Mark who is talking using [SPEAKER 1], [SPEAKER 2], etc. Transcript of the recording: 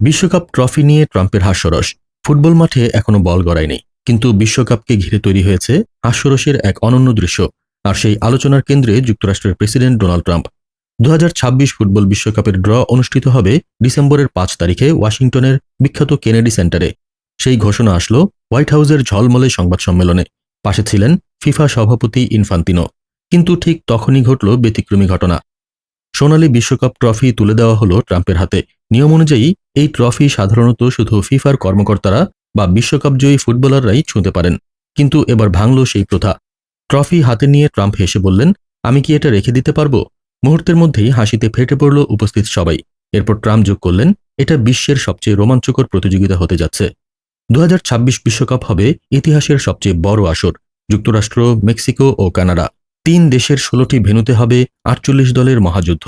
[SPEAKER 1] বিশ্বকাপ ট্রফি নিয়ে ট্রাম্পের হাস্যরস। ফুটবল মাঠে এখনও বল গড়ায়নি, কিন্তু বিশ্বকাপকে ঘিরে তৈরি হয়েছে হাস্যরসের এক অনন্য দৃশ্য আর সেই আলোচনার কেন্দ্রে যুক্তরাষ্ট্রের প্রেসিডেন্ট ডোনাল্ড ট্রাম্প। দু হাজার ছাব্বিশ ফুটবল বিশ্বকাপের ড্র অনুষ্ঠিত হবে ডিসেম্বরের পাঁচ তারিখে ওয়াশিংটনের বিখ্যাত কেনেডি সেন্টারে। সেই ঘোষণা আসলো হোয়াইট হাউসের ঝলমলে সংবাদ সম্মেলনে। পাশে ছিলেন ফিফা সভাপতি ইনফান্তিনো। কিন্তু ঠিক তখনই ঘটল ব্যতিক্রমী ঘটনা। সোনালী বিশ্বকাপ ট্রফি তুলে দেওয়া হলো ট্রাম্পের হাতে। নিয়ম অনুযায়ী এই ট্রফি সাধারণত শুধু ফিফার কর্মকর্তারা বা বিশ্বকাপজয়ী ফুটবলাররাই ছুঁতে পারেন। কিন্তু এবার ভাঙল সেই প্রথা। ট্রফি হাতে নিয়ে ট্রাম্প হেসে বললেন, আমি কি এটা রেখে দিতে পারব? মুহূর্তের মধ্যেই হাসিতে ফেটে পড়ল উপস্থিত সবাই। এরপর ট্রাম্প যোগ করলেন, এটা বিশ্বের সবচেয়ে রোমাঞ্চকর প্রতিযোগিতা হতে যাচ্ছে। দু বিশ্বকাপ হবে ইতিহাসের সবচেয়ে বড় আসর, যুক্তরাষ্ট্র, মেক্সিকো ও কানাডা। তিন দেশের ষোলোটি ভেনুতে হবে আটচল্লিশ দলের মহাযুদ্ধ।